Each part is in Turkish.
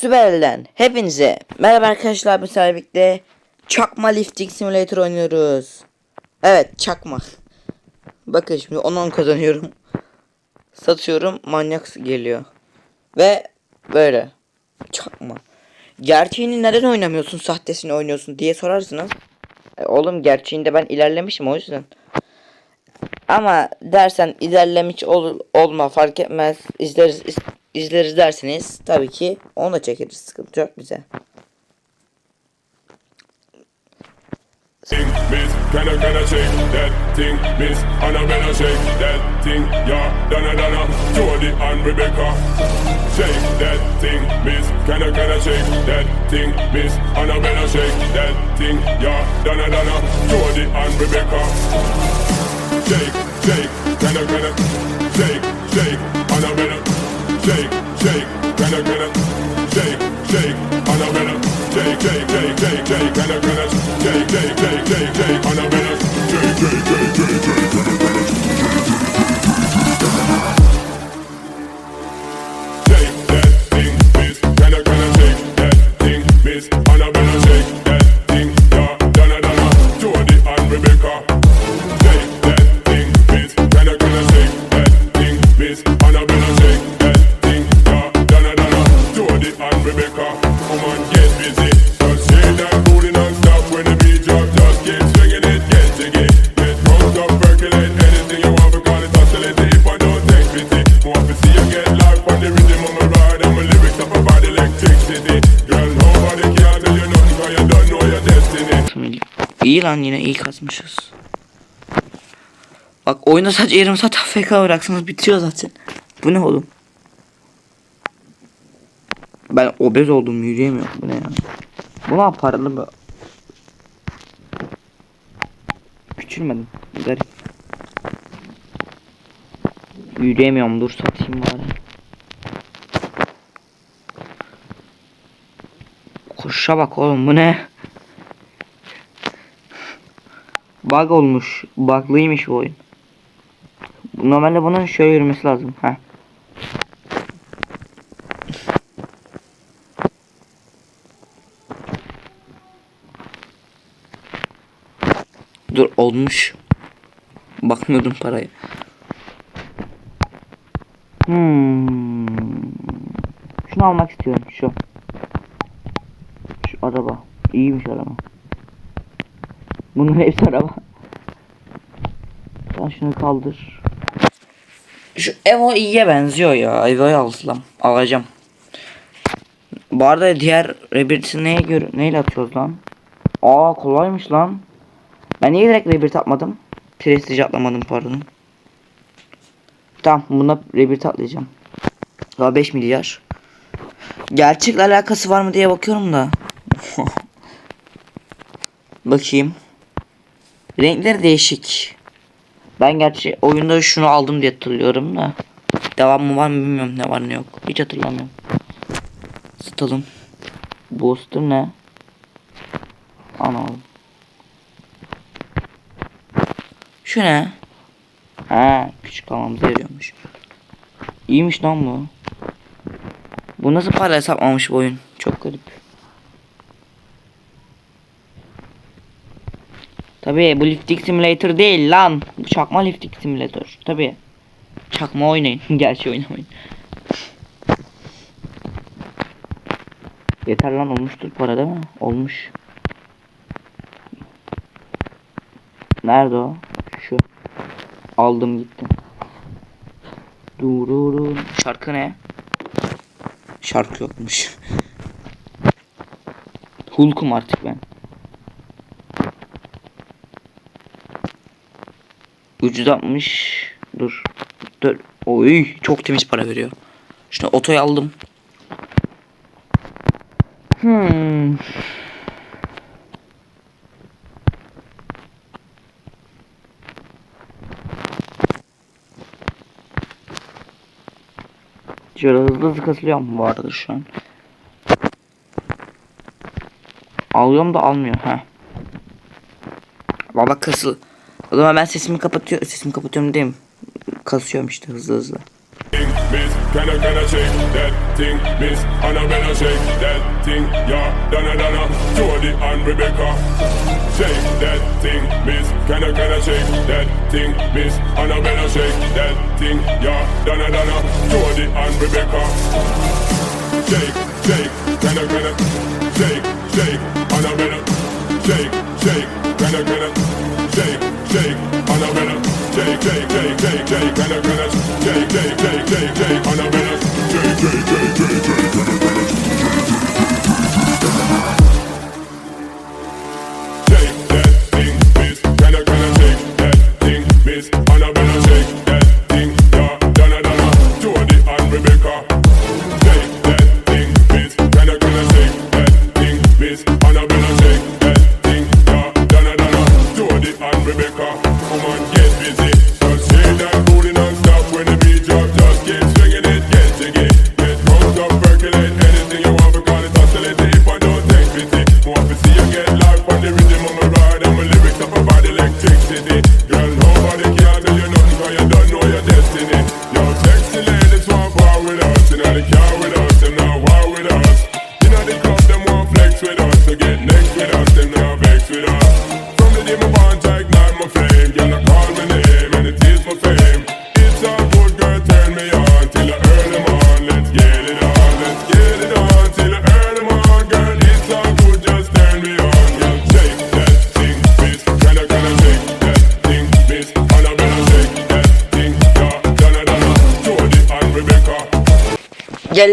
Süper'den hepinize merhaba arkadaşlar bu birlikte çakma lifting simulator oynuyoruz. Evet çakma. Bakın şimdi 10 kazanıyorum. Satıyorum manyak geliyor. Ve böyle çakma. Gerçeğini neden oynamıyorsun sahtesini oynuyorsun diye sorarsınız. E, oğlum gerçeğinde ben ilerlemişim o yüzden. Ama dersen ilerlemiş ol, olma fark etmez izleriz iz- izleriz derseniz tabii ki onu da çekeriz sıkıntı yok bize. shake shake. Can I, can I shake shake that shake, can I, can I shake, shake, and I better shake, shake, shake, shake, shake, can I, can İyi lan yine iyi kasmışız. Bak oyunda sadece yarım saat AFK bıraksanız bitiyor zaten. Bu ne oğlum? Ben obez oldum yürüyemiyorum bu ne ya? Bu ne paralı bu? Küçülmedim. Garip. Yürüyemiyorum dur satayım bari. Koşuşa bak oğlum bu ne? Bug olmuş. Buglıymış bu oyun. Normalde bunun şöyle yürümesi lazım. Heh. Dur olmuş. Bakmıyordum parayı. Hmm. Şunu almak istiyorum şu. Şu araba. İyiymiş araba. Bunun hepsi araba. Sen şunu kaldır. Şu Evo iyiye benziyor ya. Evo'yu alsam. Alacağım. Bu arada diğer Rebirth'i neye göre neyle atıyoruz lan? Aa kolaymış lan. Ben niye direkt Rebirth atmadım? Prestige atlamadım pardon. Tamam buna Rebirth atlayacağım. Daha 5 milyar. Gerçekle alakası var mı diye bakıyorum da. Bakayım. Renkleri değişik. Ben gerçi oyunda şunu aldım diye hatırlıyorum da. Devam mı var mı bilmiyorum ne var ne yok. Hiç hatırlamıyorum. Satalım. Booster ne? Ana. Şu ne? Ha, küçük kalmamıza yarıyormuş. İyiymiş lan bu. Bu nasıl para hesaplamış bu oyun? Çok garip. Tabii bu lifting simulator değil lan. Bu çakma lifting simulator. Tabii. Çakma oynayın. Gerçi oynamayın. Yeter lan olmuştur para değil mi? Olmuş. Nerede o? Şu. Aldım gittim. Dururun. Şarkı ne? Şarkı yokmuş. Hulkum artık ben. Ucuz atmış. Dur. Dur. Oy çok temiz para veriyor. Şimdi otoyu aldım. Hmm. Şöyle hızlı hızlı kasılıyorum bu arada şu an. Alıyorum da almıyor ha. Baba kasıl. O zaman ben sesimi kapatıyorum. Sesimi kapatıyorum değil mi? Kasıyorum işte hızlı hızlı. shake shake that thing, yeah. Shake shake shake and Rebecca. Shake, shake, shake, Annabella, shake, shake, shake, shake, shake, can I, can I shake, shake,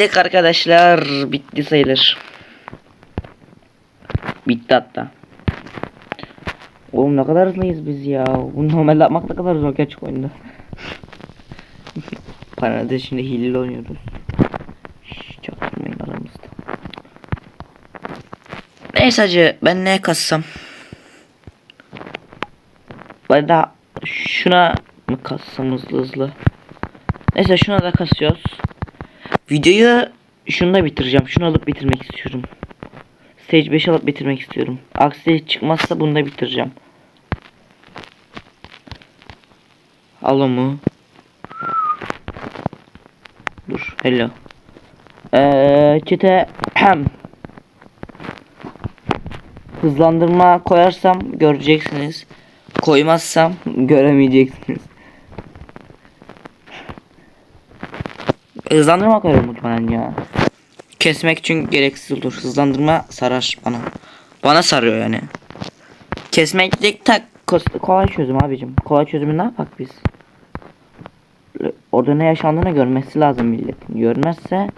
Geldik arkadaşlar. Bitti sayılır. Bitti hatta. Oğlum ne kadar hızlıyız biz ya. Bunu normalde yapmak ne kadar zor gerçek oyunda. Parada şimdi hileli oynuyoruz. Çaktırmayın aramızda. Neyse hacı ben ne kassam? Ben daha şuna mı kassam hızlı hızlı? Neyse şuna da kasıyoruz. Videoyu şunu bitireceğim. Şunu alıp bitirmek istiyorum. Stage 5 alıp bitirmek istiyorum. Aksi çıkmazsa bunu da bitireceğim. Alo mu? Dur. Hello. Eee çete hızlandırma koyarsam göreceksiniz. Koymazsam göremeyeceksiniz. Hızlandırma koyarım muhtemelen ya. Kesmek için gereksiz olur. Hızlandırma sarar bana. Bana sarıyor yani. Kesmek de tak kolay çözüm abicim. Kolay çözümü ne yapak biz? Orada ne yaşandığını görmesi lazım milletin. Görmezse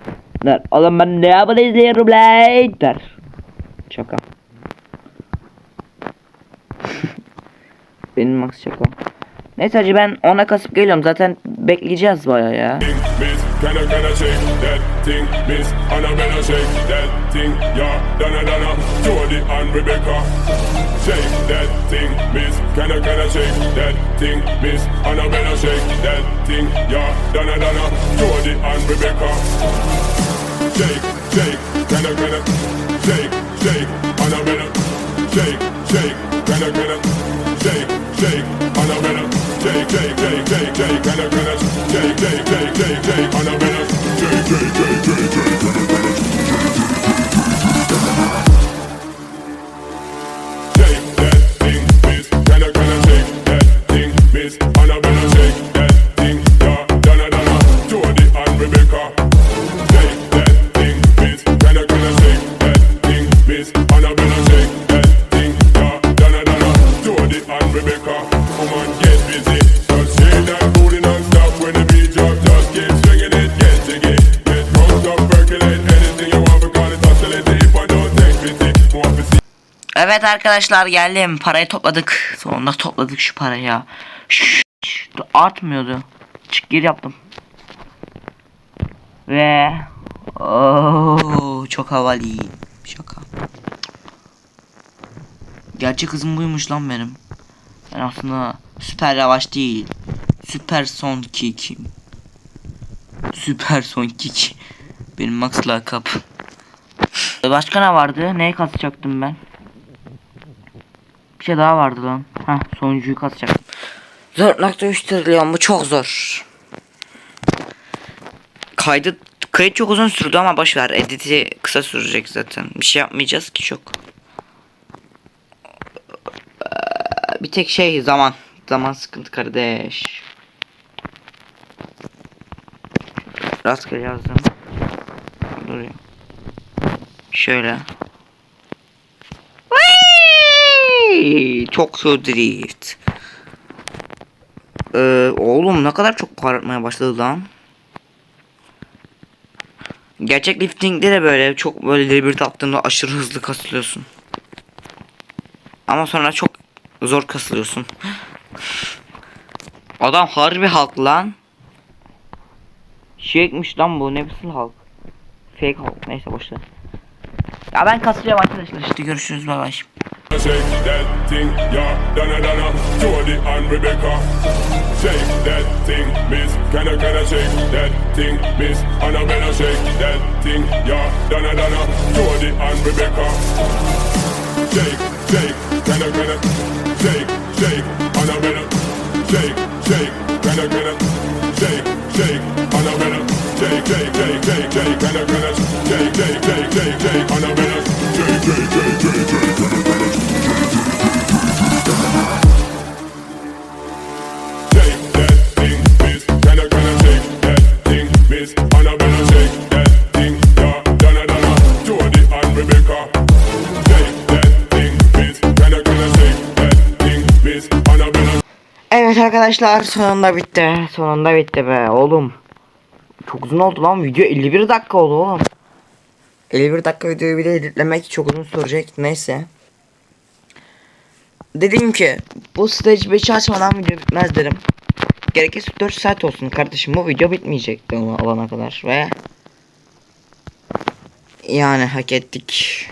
der. Oğlum ben ne yapın izliyorum lan der. Şaka. Benim max şaka. Neyse hacı ben ona kasıp geliyorum. Zaten bekleyeceğiz baya ya. Can I, can I shake that thing, miss? Annabella, shake that thing, yeah. Donna, Donna, Jody and Rebecca. Shake that thing, miss. Can I, can I shake that thing, miss? Annabella, shake that thing, yeah. Donna, Donna, Jody and Rebecca. Shake, shake, can I, can I shake, shake? Annabella, shake, shake, can I, can I shake, shake? Annabella, shake, shake, shake, shake, shake, can I, can I shake, shake, shake, shake, shake? Annabella, shake, shake, shake, shake, shake, Evet arkadaşlar geldim. Parayı topladık. Sonunda topladık şu parayı ya. Şşş, artmıyordu. Çık gir yaptım. Ve Oo, çok havalı. Şaka. Gerçek hızım buymuş lan benim. Ben aslında süper yavaş değil. Süper son kick. Süper son kick. Benim max lakap. Başka ne vardı? Neye kasacaktım ben? Bir şey daha vardı lan. Heh sonuncuyu kasacaktım. 4.3 trilyon bu çok zor. Kaydı Kayıt çok uzun sürdü ama boş ver. Editi kısa sürecek zaten. Bir şey yapmayacağız ki çok. Bir tek şey zaman. Zaman sıkıntı kardeş. Rastgele yazdım. Duruyor. Şöyle. Çok su drift. Ee, oğlum ne kadar çok parlatmaya başladı lan. Gerçek liftingde de böyle çok böyle liberty attığında aşırı hızlı kasılıyorsun. Ama sonra çok zor kasılıyorsun. Adam harbi halk lan. Şeymiş lan bu ne biçim halk. Fake halk neyse boşver. Ya ben kasılıyorum arkadaşlar işte görüşürüz bay. Shake that thing, yeah, Donna Donna, Jody and Rebecca. Shake that thing, Miss. Can I, can I shake that thing, Miss? Annabella, shake that thing, yeah, Donna Donna, Jody and Rebecca. Shake, shake, can I, can I, shake, shake, Annabella, shake, shake, can I, can I, shake, shake, Annabella, shake, shake, shake, shake, shake, can I, can I, shake, shake, shake, shake, arkadaşlar sonunda bitti. Sonunda bitti be oğlum. Çok uzun oldu lan video 51 dakika oldu oğlum. 51 dakika videoyu bir de editlemek çok uzun sürecek neyse. Dedim ki bu stage 5'i açmadan video bitmez dedim. Gerekirse 4 saat olsun kardeşim bu video bitmeyecek onu alana kadar ve yani hak ettik.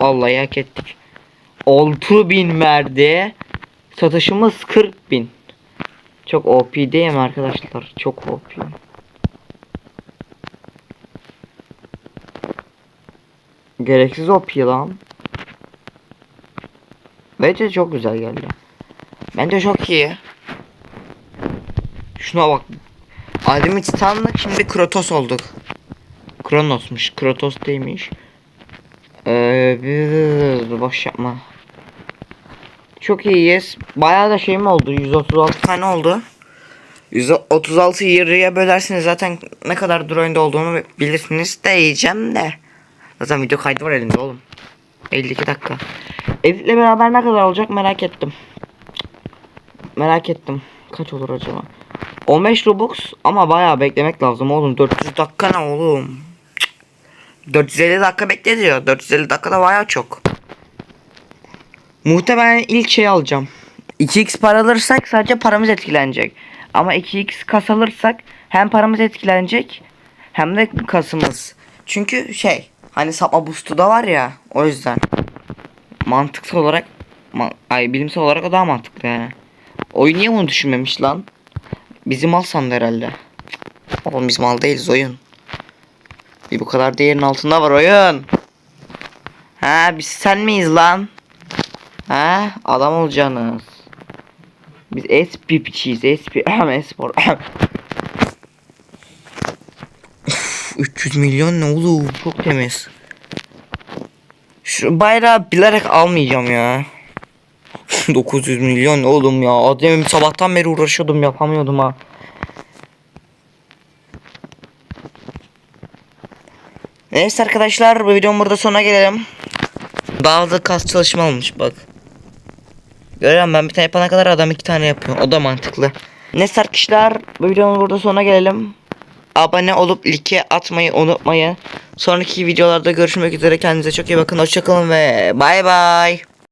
Vallahi hak ettik. 6000 verdi. Satışımız 40.000. Çok OP değil mi arkadaşlar? Çok OP. Gereksiz OP lan. Bence çok güzel geldi. Bence çok iyi. Şuna bak. Adem'i Titan'lık şimdi Kratos olduk. Kronos'muş. Kratos değilmiş. Ee, bir- boş yapma. Çok iyiyiz. Bayağı da şeyim oldu. 136 tane oldu. 136 yarıya bölersiniz zaten ne kadar drone'da olduğunu bilirsiniz de yiyeceğim de. Zaten video kaydı var elimde oğlum. 52 dakika. Editle beraber ne kadar olacak merak ettim. Merak ettim. Kaç olur acaba? 15 Robux ama bayağı beklemek lazım oğlum. 400 dakika ne oğlum? 450 dakika bekle diyor. 450 dakika da bayağı çok. Muhtemelen ilk şey alacağım. 2x para alırsak sadece paramız etkilenecek. Ama 2x kas alırsak hem paramız etkilenecek hem de kasımız. Çünkü şey hani sapma boost'u da var ya o yüzden. Mantıksal olarak ma- ay bilimsel olarak o daha mantıklı yani. Oyun niye bunu düşünmemiş lan? Bizi mal sandı herhalde. Oğlum biz mal değiliz oyun. Bir bu kadar değerin altında var oyun. Ha biz sen miyiz lan? Ha adam olacaksınız. Biz espipçiyiz esp espor. Üf, 300 milyon ne oğlum çok temiz. Şu bayrağı bilerek almayacağım ya. 900 milyon oğlum ya. Ademim sabahtan beri uğraşıyordum yapamıyordum ha. Neyse arkadaşlar bu videonun burada sonuna gelelim. Daha da kas çalışma olmuş bak. Görüyorum ben bir tane yapana kadar adam iki tane yapıyor. O da mantıklı. Neyse arkadaşlar bu videonun burada sonuna gelelim. Abone olup like atmayı unutmayın. Sonraki videolarda görüşmek üzere. Kendinize çok iyi bakın. Hoşçakalın ve bay bay.